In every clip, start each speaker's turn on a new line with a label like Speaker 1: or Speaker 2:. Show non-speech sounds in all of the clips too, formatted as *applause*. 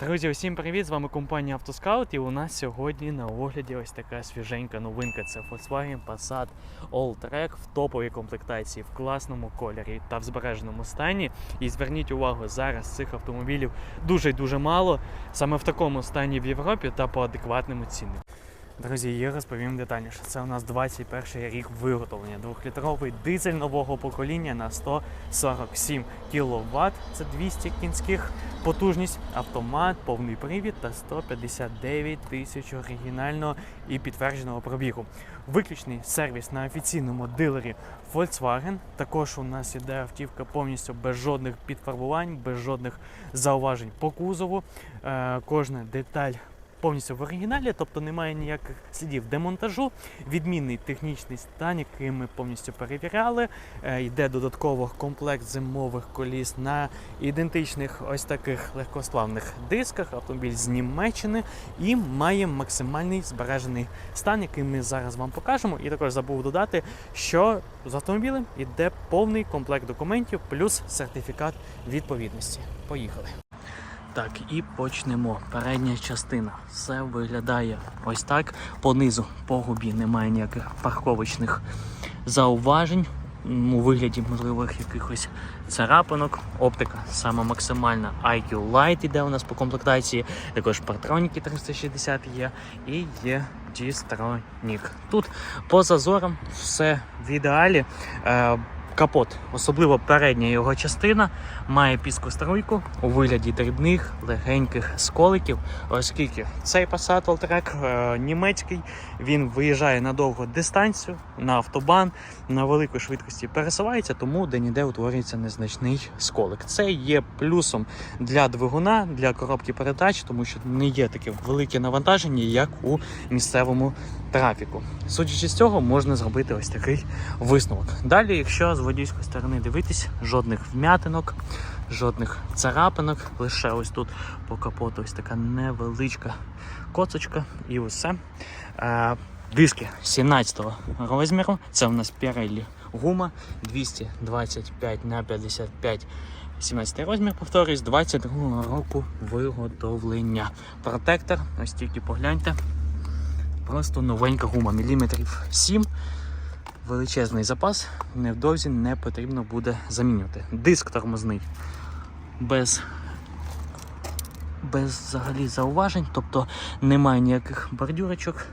Speaker 1: Друзі, усім привіт! З вами компанія Автоскаут. І у нас сьогодні на огляді ось така свіженька новинка. Це Volkswagen Passat All-Track в топовій комплектації, в класному кольорі та в збереженому стані. І зверніть увагу, зараз цих автомобілів дуже дуже мало, саме в такому стані в Європі та по адекватному цінам. Друзі, я розповім детальніше. Це у нас 21 рік виготовлення. Двохлітровий дизель нового покоління на 147 кВт. Це 200 кінських потужність, автомат, повний привід та 159 тисяч оригінального і підтвердженого пробігу. Виключний сервіс на офіційному дилері Volkswagen. Також у нас іде автівка повністю без жодних підфарбувань, без жодних зауважень по кузову. Е, кожна деталь повністю в оригіналі, тобто немає ніяких слідів демонтажу. Відмінний технічний стан, який ми повністю перевіряли. Е, Йде додатково комплект зимових коліс на ідентичних ось таких легкосплавних дисках. Автомобіль з Німеччини і має максимальний збережений стан, який ми зараз вам покажемо. І також забув додати, що з автомобілем йде повний комплект документів плюс сертифікат відповідності. Поїхали. Так, і почнемо. Передня частина. Все виглядає ось так. Понизу по губі немає ніяких парковочних зауважень. У вигляді можливих якихось царапинок. Оптика саме максимальна IQ Light іде у нас по комплектації. Також партроніки 360 є і є Distronic. Тут по зазорам все в ідеалі. Капот, особливо передня його частина, має піскоструйку у вигляді дрібних легеньких сколиків, оскільки цей Passat Alltrack е, німецький, він виїжджає на довгу дистанцію, на автобан, на великій швидкості пересувається, тому де-ніде утворюється незначний сколик. Це є плюсом для двигуна, для коробки передач, тому що не є таке велике навантаження, як у місцевому трафіку. Судячи з цього, можна зробити ось такий висновок. Далі, якщо з водійської сторони дивитись, жодних вмятинок, жодних царапинок, лише ось тут по капоту ось така невеличка коцочка і усе. Е, диски 17 розміру. Це у нас Pirelli гума 225 на 55 17 розмір, повторюсь, 22 року виготовлення. Протектор, ось тільки погляньте. Просто новенька гума, міліметрів 7. Величезний запас, невдовзі не потрібно буде замінювати. Диск тормозний без, без взагалі зауважень, тобто немає ніяких бордюрочок.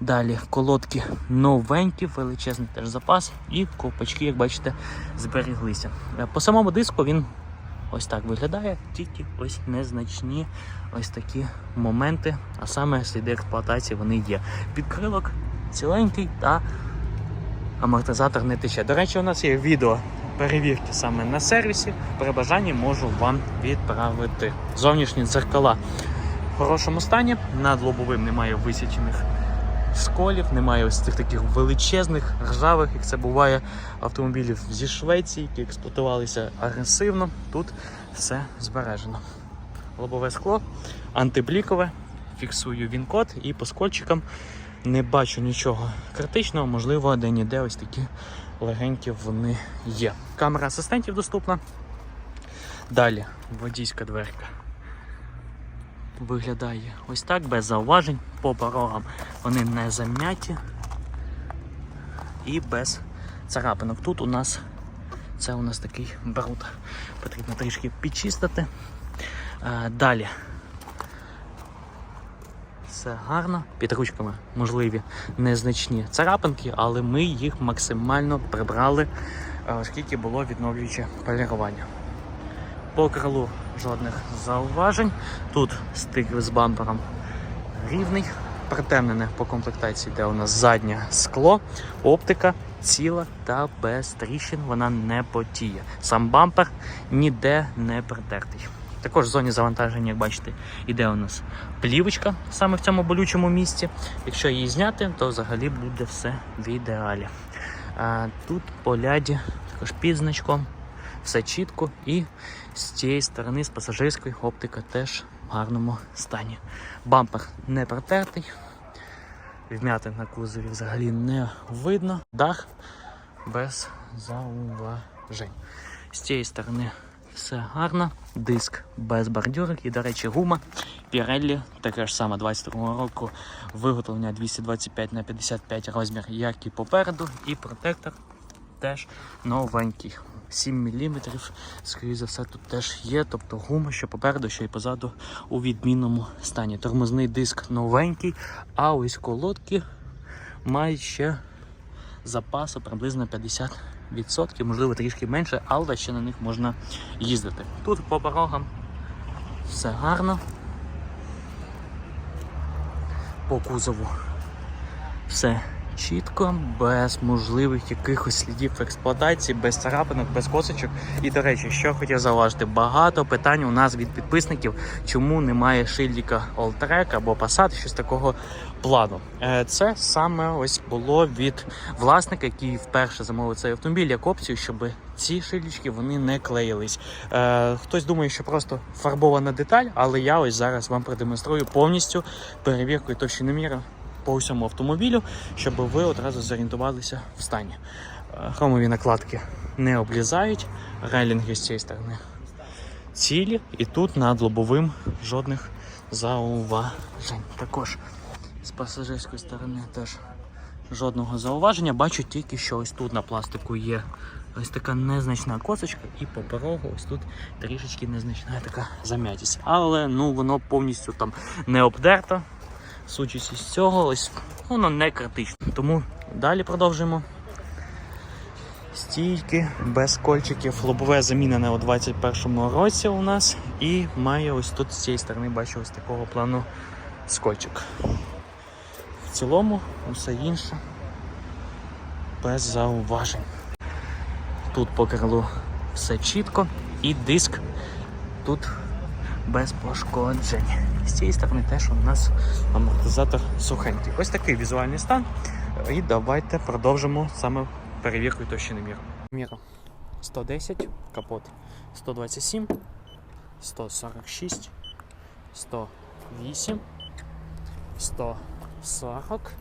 Speaker 1: Далі колодки новенькі, величезний теж запас, і ковпачки, як бачите, зберіглися. Е, По самому диску він ось так виглядає, тільки ось незначні ось такі моменти, а саме сліди експлуатації вони є. Підкрилок ціленький та амортизатор не тече. До речі, у нас є відео перевірки саме на сервісі. При бажанні можу вам відправити. Зовнішні дзеркала в хорошому стані, над лобовим немає висічених сколів, немає ось цих таких величезних, ржавих, як це буває автомобілів зі Швеції, які експлуатувалися агресивно. Тут все збережено. Лобове скло, антиблікове, фіксую він-код і по скольчикам не бачу нічого критичного, можливо, де-ніде ось такі легенькі вони є. Камера асистентів доступна. Далі водійська дверка. Виглядає ось так, без зауважень. По порогам вони не зам'яті і без царапинок. Тут у нас це у нас такий бруд. Потрібно трішки підчистити. Е, Далі все гарно. Під ручками можливі незначні царапинки, але ми їх максимально прибрали, е, оскільки було відновлююче полірування. По крилу жодних зауважень. Тут стик з бампером рівний, притемнене по комплектації, де у нас заднє скло, оптика ціла та без тріщин вона не потіє. Сам бампер ніде не притертий. Також в зоні завантаження, як бачите, іде у нас плівочка саме в цьому болючому місці. Якщо її зняти, то взагалі буде все в ідеалі. А тут по ляді також під значком, все чітко і з цієї сторони, з пасажирської оптика теж в гарному стані. Бампер не протертий, вм'ятин на кузові взагалі не видно. Дах без зауважень. З цієї сторони все гарно. Диск без бордюрок і, до речі, гума Pirelli, таке ж саме 22 року, виготовлення 225 на 55 розмір, як і попереду, і протектор теж новенький. 7 мм, скоріше за все, тут теж є, тобто гума, що попереду, що і позаду у відмінному стані. Тормозний диск новенький, а ось колодки мають ще запасу приблизно 50%, можливо трішки менше, але ще на них можна їздити. Тут по порогам все гарно. По кузову все чітко, без можливих якихось слідів експлуатації, без царапинок, без косочок. І до речі, що хотів зауважити, багато питань у нас від підписників, чому немає шильдика Alltrack або Passat, щось такого плану. Е, Це саме ось було від власника, який вперше замовив цей автомобіль як опцію, щоб ці шильдички вони не клеїлись. Е, Хтось думає, що просто фарбована деталь, але я ось зараз вам продемонструю повністю перевірку і товщиноміра по всьому автомобілю, щоб ви одразу зорієнтувалися в стані. Е, Хромові накладки не облізають, рейлінги з цієї сторони цілі, і тут над лобовим жодних зауважень. Також з пасажирської сторони теж жодного зауваження. Бачу тільки, що ось тут на пластику є ось така незначна косочка, і по порогу ось тут трішечки незначна така зам'ятість. Але ну воно повністю там не обдерто. Сучись з цього, ось воно не критично. Тому далі продовжуємо. Стійки без кольчиків. Лобове замінене у 21-му році у нас. І має ось тут з цієї сторони бачу ось такого плану скотчик. В цілому усе інше без зауважень. Тут по крилу все чітко і диск тут без пошкоджень. З цієї сторони теж у нас амортизатор сухенький. Ось такий візуальний стан. І давайте продовжимо саме перевіркою товщини міру. Міра 110, капот 127, 146, 108, 140,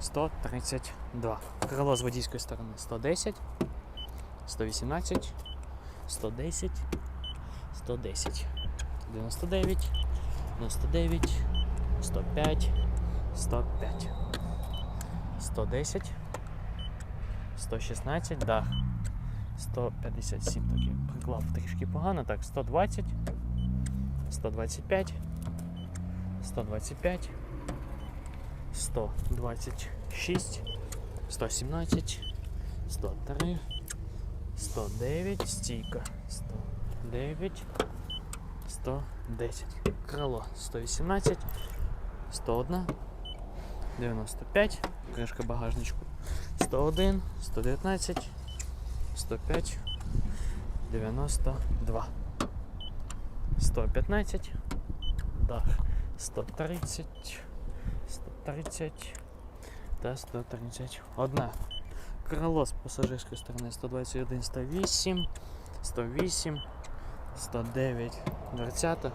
Speaker 1: 132. Крило з водійської сторони 110, 118, 110, 110, 99, 99, 105, 105, 110, 116, дах 157 таки приклав трішки погано, так, 120, 125, 125, 126, 117, 103, 109, стійка, 109, 110, крило 118, 101, 95, кришка багажничку 101, 119, 105, 92, 115, дах 130, 130 та 131. Крило з пасажирської сторони 121, 108, 108, 109, 20,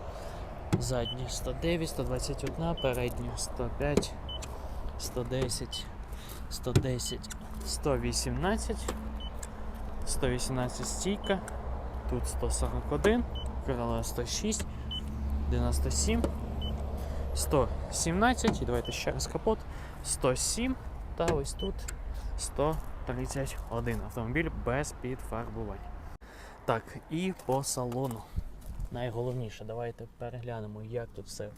Speaker 1: задні 109, 121, передні 105, 110, 110, 118, 118 стійка, тут 141, крило 106, 97, 117, і давайте ще раз капот, 107 та ось тут 131 автомобіль без підфарбувань. Так, і по салону. Найголовніше, давайте переглянемо, як тут все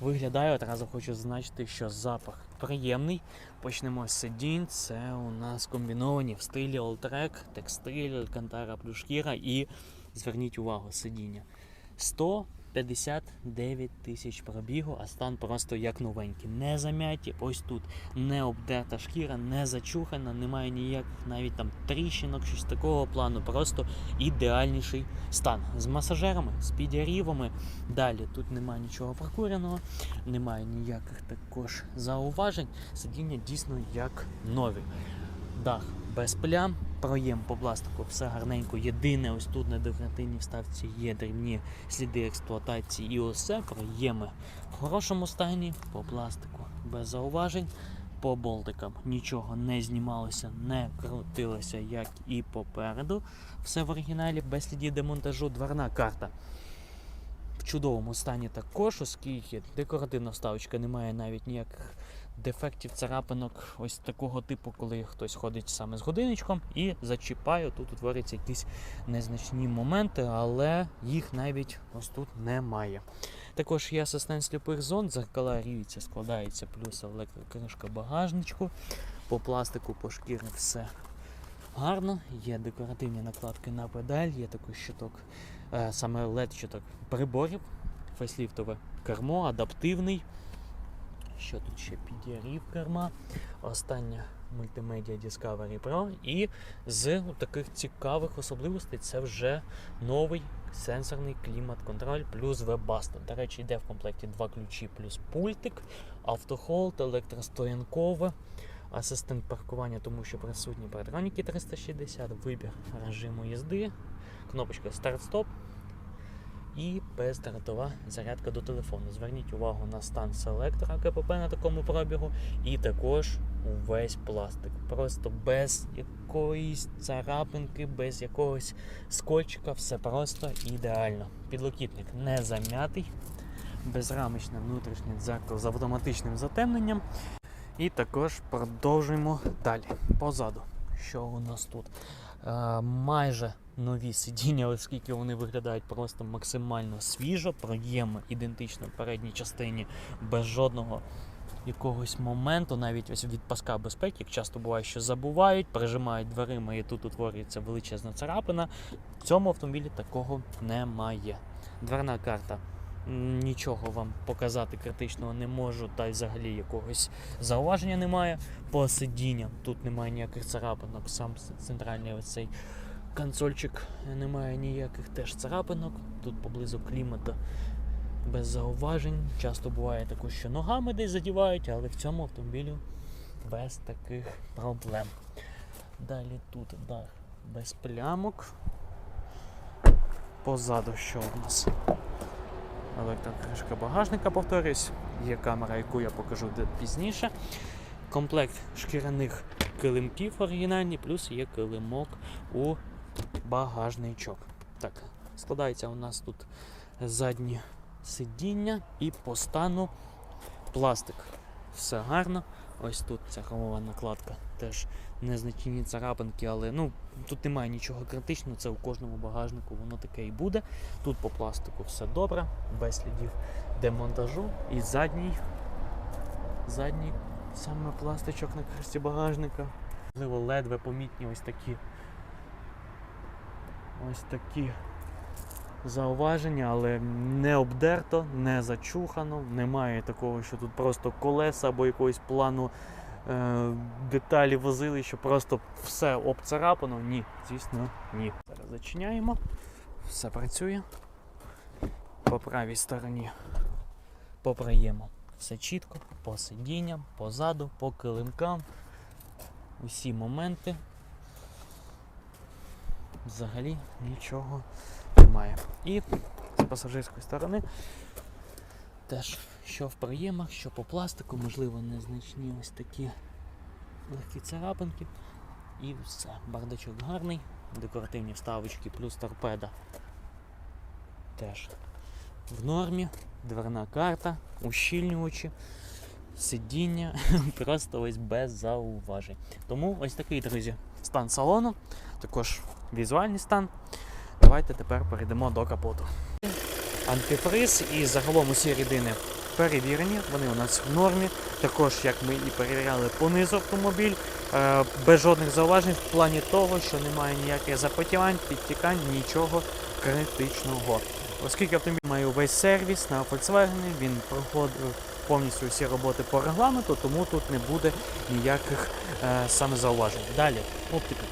Speaker 1: виглядає. Одразу хочу зазначити, що запах приємний. Почнемо з сидінь. Це у нас комбіновані в стилі олтрек, текстиль, кантара плюшкіра і зверніть увагу, сидіння. 159 тисяч пробігу, а стан просто як новенький. Не зам'яті, ось тут не обдерта шкіра, не зачухана, немає ніяких навіть там тріщинок, щось такого плану. Просто ідеальніший стан. З масажерами, з підярівами. Далі тут немає нічого прокуреного, немає ніяких також зауважень. Сидіння дійсно як нові. Дах без плям, проєм по пластику, все гарненько. Єдине, ось тут на декоративній вставці є дрібні сліди експлуатації і усе проєми в хорошому стані по пластику без зауважень. По болтикам нічого не знімалося, не крутилося, як і попереду. Все в оригіналі без слідів демонтажу. Дверна карта в чудовому стані також, оскільки декоративна вставочка немає навіть ніяких дефектів, царапинок, ось такого типу, коли хтось ходить саме з годинничком і зачіпає, тут утворюються якісь незначні моменти, але їх навіть ось тут немає. Також є асистент сліпих зон, дзеркала рівці складається, плюс електрокришка багажничку. По пластику, по шкірі все гарно. Є декоративні накладки на педаль, є такий щиток, е, саме LED щиток приборів, фейсліфтове кермо, адаптивний. Що тут ще підігрів керма? Остання мультимедіа Discovery Pro. І з таких цікавих особливостей це вже новий сенсорний клімат-контроль плюс веб-баста. До речі, йде в комплекті два ключі плюс пультик, автохолд, електростоянкове, асистент паркування, тому що присутні паратроніки 360, вибір режиму їзди, кнопочка старт-стоп і бездротова зарядка до телефону. Зверніть увагу на стан селектора КПП на такому пробігу, і також увесь пластик. Просто без якоїсь царапинки, без якогось скотчика, все просто ідеально. Підлокітник не зам'ятий, безрамочне внутрішнє дзеркало з автоматичним затемненням. І також продовжуємо далі. Позаду. Що у нас тут? Е, майже нові сидіння, оскільки вони виглядають просто максимально свіжо, проєми ідентично в передній частині, без жодного якогось моменту, навіть ось від паска безпеки, як часто буває, що забувають, прижимають дверима і тут утворюється величезна царапина. В цьому автомобілі такого немає. Дверна карта. Нічого вам показати критичного не можу, та й взагалі якогось зауваження немає. По сидінням тут немає ніяких царапинок, сам центральний оцей консольчик немає ніяких теж царапинок. Тут поблизу клімата без зауважень. Часто буває також, що ногами десь задівають, але в цьому автомобілі без таких проблем. Далі тут дах без плямок. Позаду що у нас? Електрокришка багажника, повторюсь. Є камера, яку я покажу пізніше. Комплект шкіряних килимків оригінальний, плюс є килимок у багажничок. Так, складається у нас тут задні сидіння і по стану пластик. Все гарно. Ось тут ця хромова накладка. Теж незначні царапинки, але ну, тут немає нічого критичного, це у кожному багажнику воно таке і буде. Тут по пластику все добре, без слідів демонтажу. І задній, задній саме пластичок на кришці багажника. Можливо, ледве помітні ось такі. Ось такі зауваження, але не обдерто, не зачухано. Немає такого, що тут просто колеса або якогось плану е, деталі возили, що просто все обцарапано. Ні, звісно, ні. Зараз зачиняємо. Все працює. По правій стороні попраємо. Все чітко, по сидінням, позаду, по килимкам. Усі моменти. Взагалі нічого немає. І з пасажирської сторони теж що в проємах, що по пластику, можливо, незначні ось такі легкі царапинки. І все. Бардачок гарний, декоративні вставочки, плюс торпеда. Теж в нормі, дверна карта, ущільнювачі, сидіння, *laughs* просто ось без зауважень. Тому ось такий, друзі, стан салону, також візуальний стан. Давайте тепер перейдемо до капоту. Антифриз і загалом усі рідини перевірені, вони у нас в нормі. Також, як ми і перевіряли понизу автомобіль, е, без жодних зауважень в плані того, що немає ніяких запотівань, підтікань, нічого критичного. Оскільки автомобіль має увесь сервіс на Volkswagen, він проходив повністю всі роботи по регламенту, тому тут не буде ніяких е, саме зауважень. Далі, оптика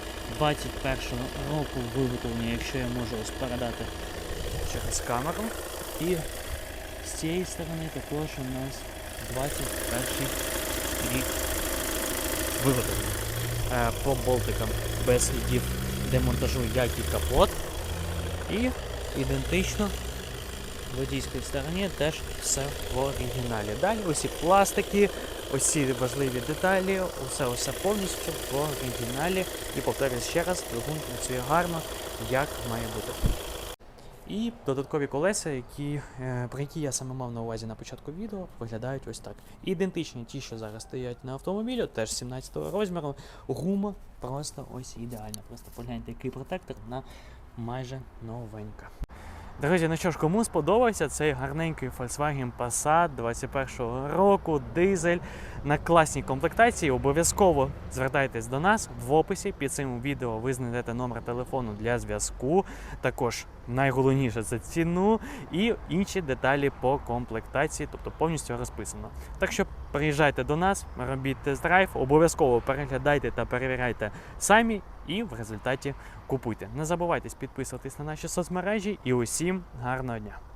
Speaker 1: 21 року виготовлення, якщо я можу ось передати через камеру. І з цієї сторони також у нас 21 рік виготовлення. Е, По болтикам без слідів демонтажу, як і капот. І ідентично водійській стороні теж все в оригіналі. Далі усі пластики, усі важливі деталі, усе усе повністю в оригіналі. І повторюю ще раз, двигун працює гарно, як має бути. І додаткові колеса, які, е, про які я саме мав на увазі на початку відео, виглядають ось так. Ідентичні ті, що зараз стоять на автомобілі, теж 17 розміру. Гума просто ось ідеальна. Просто погляньте, який протектор на майже новенька. Друзі, ну що ж, кому сподобався цей гарненький Volkswagen Passat 21-го року, дизель на класній комплектації, обов'язково звертайтесь до нас в описі. Під цим відео ви знайдете номер телефону для зв'язку. Також найголовніше це ціну і інші деталі по комплектації, тобто повністю розписано. Так що приїжджайте до нас, робіть тест-драйв, обов'язково переглядайте та перевіряйте самі і в результаті купуйте. Не забувайте підписуватись на наші соцмережі і усім гарного дня!